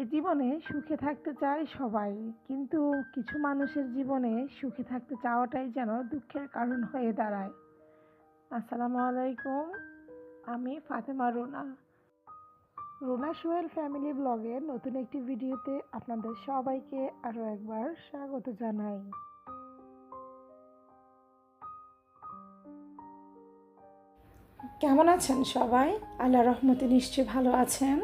এ জীবনে সুখে থাকতে চায় সবাই, কিন্তু কিছু মানুষের জীবনে সুখে থাকতে চাওয়াটাই যেন দুঃখের কারণ হয়ে দাঁড়ায়। আসসালামু আলাইকুম, আমি ফাতেমা রুনা। রুনা সোহেল ফ্যামিলি ব্লগের নতুন একটি ভিডিওতে আপনাদের সবাইকে আরও একবার স্বাগত জানাই। কেমন আছেন সবাই? আল্লাহ রহমতে নিশ্চয়ই ভালো আছেন।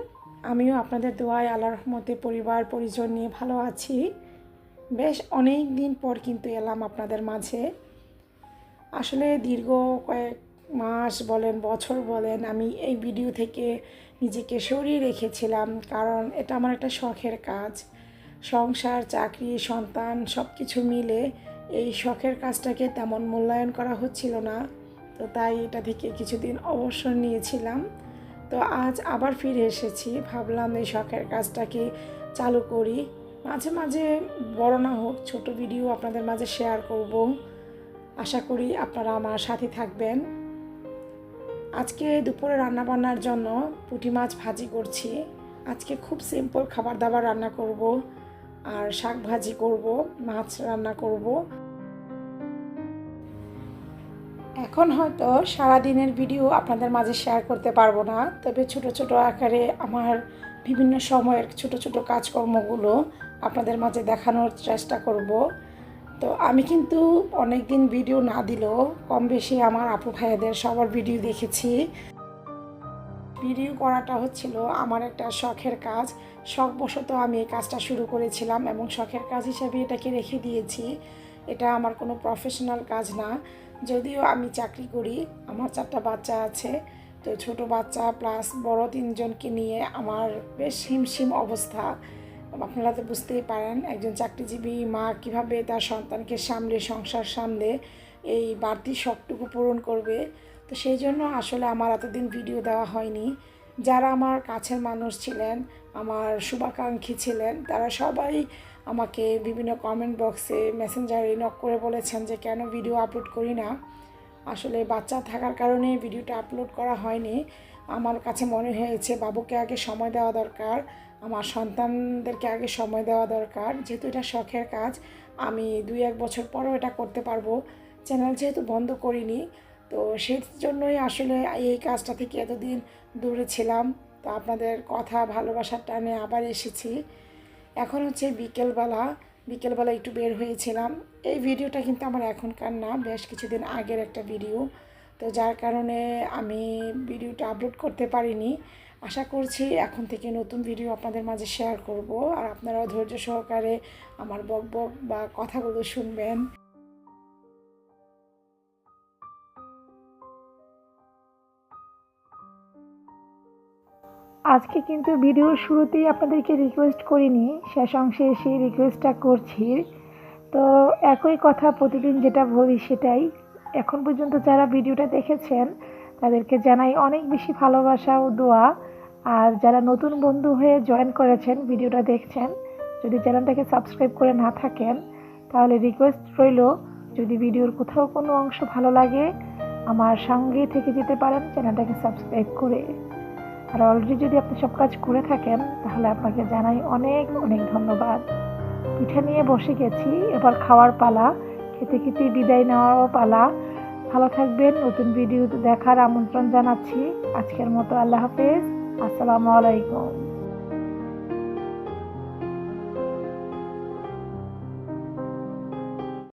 আমিও আপনাদের দোয়ায় আল্লাহ রহমতে পরিবার, পরিজন নিয়ে ভালো আছি। বেশ অনেক দিন পর কিন্তু এলাম আপনাদের মাঝে। আসলে দীর্ঘ কয়েক মাস বলেন, বছর বলেন, আমি এই ভিডিও থেকে নিজেকে সরিয়ে রেখেছিলাম কারণ এটা আমার একটা শখের কাজ। সংসার, চাকরি, সন্তান সব কিছু মিলে এই শখের কাজটাকে তেমন মূল্যায়ন করা হচ্ছিল না। তো তাই এটা থেকে কিছুদিন অবসর নিয়েছিলাম। তো আজ আবার ফিরে এসেছি। ভাবলাম এই শখের কাজটাকে চালু করি। মাঝে মাঝে বড় না হোক, ছোট ভিডিও আপনাদের মাঝে শেয়ার করব। আশা করি আপনারা আমার সাথে থাকবেন। আজকে দুপুরে রান্না বান্নার জন্য পুঁটি মাছ ভাজি করছি। আজকে খুব সিম্পল খাবার দাবার রান্না করব। আর শাক ভাজি করব, মাছ রান্না করব। এখন হয়তো সারাদিনের ভিডিও আপনাদের মাঝে শেয়ার করতে পারব না, তবে ছোট ছোট আকারে আমার বিভিন্ন সময়ের ছোট ছোট কাজকর্মগুলো আপনাদের মাঝে দেখানোর চেষ্টা করব। তো আমি কিন্তু অনেক দিন ভিডিও না দিলেও কম বেশি আমার আপু ভাইয়াদের সবার ভিডিও দেখেছি। ভিডিও করাটা হচ্ছিল আমার একটা শখের কাজ। শখবশত আমি এই কাজটা শুরু করেছিলাম এবং শখের কাজ হিসেবে এটাকে রেখে দিয়েছি। এটা আমার কোনো প্রফেশনাল কাজ না। যদিও আমি চাকরি করি, আমার চারটা বাচ্চা আছে, তো ছোট বাচ্চা প্লাস বড় তিনজনকে নিয়ে আমার বেশ হিমশিম অবস্থা। আপনারা তো বুঝতেই পারেন, একজন চাকরিজীবী মা কীভাবে তার সন্তানকে সামলে, সংসার সামলে, এই বাড়তি শখটুকু পূরণ করবে। তো সেই জন্য আসলে আমার এতদিন ভিডিও দেওয়া হয়নি। যারা আমার কাছের মানুষ ছিলেন, আমার শুভাকাঙ্ক্ষী ছিলেন, তারা সবাই আমাকে বিভিন্ন কমেন্ট বক্সে মেসেঞ্জারে নক করে বলেছেন যে, কেন ভিডিও আপলোড করি না? আসলে বাচ্চা থাকার কারণে ভিডিওটা আপলোড করা হয়নি। আমার কাছে মনে হয়েছে, বাবুকে আগে সময় দেওয়া দরকার, আমার সন্তানদেরকে আগে সময় দেওয়া দরকার। যেহেতু এটা শখের কাজ, আমি দুই এক বছর পরও এটা করতে পারব। চ্যানেল যেহেতু বন্ধ করিনি তো সেই জন্যই আসলে এই কাজটা থেকে এতদিন দূরে ছিলাম। তো আপনাদের কথা ভালোবাসার টানে আবার এসেছি। এখন হচ্ছে বিকেলবেলা বিকেলবেলা একটু বের হয়েছিলাম। এই ভিডিওটা কিন্তু আমার এখনকার না, বেশ কিছুদিন আগের একটা ভিডিও। তো যার কারণে আমি ভিডিওটা আপলোড করতে পারিনি। আশা করছি এখন থেকে নতুন ভিডিও আপনাদের মাঝে শেয়ার করব। আর আপনারাও ধৈর্য সহকারে আমার বক বক বা কথাগুলো শুনবেন। আজকে কিন্তু ভিডিওর শুরুতেই আপনাদেরকে রিকোয়েস্ট করিনি শেষ অংশে এসে রিকোয়েস্টটা করছি। তো একই কথা প্রতিদিন যেটা বলি সেটাই। এখন পর্যন্ত যারা ভিডিওটা দেখেছেন, তাদেরকে জানাই অনেক বেশি ভালোবাসা ও দোয়া। আর যারা নতুন বন্ধু হয়ে জয়েন করেছেন ভিডিওটা দেখছেন, যদি চ্যানেলটাকে সাবস্ক্রাইব করে না থাকেন, তাহলে রিকোয়েস্ট রইল, যদি ভিডিওর কোথাও কোনো অংশ ভালো লাগে, আমার সঙ্গে থেকে যেতে পারেন, চ্যানেলটাকে সাবস্ক্রাইব করে। আর অলরেডি যদি আপনি সব কাজ করে থাকেন, তাহলে আপনাকে জানাই অনেক অনেক ধন্যবাদ। পিঠে নিয়ে বসে গেছি, এবার খাওয়ার পালা, খেতে খেতে বিদায় নেওয়ারও পালা। ভালো থাকবেন, নতুন ভিডিও দেখার আমন্ত্রণ জানাচ্ছি। আজকের মতো আল্লাহ হাফেজ, আসসালামু আলাইকুম।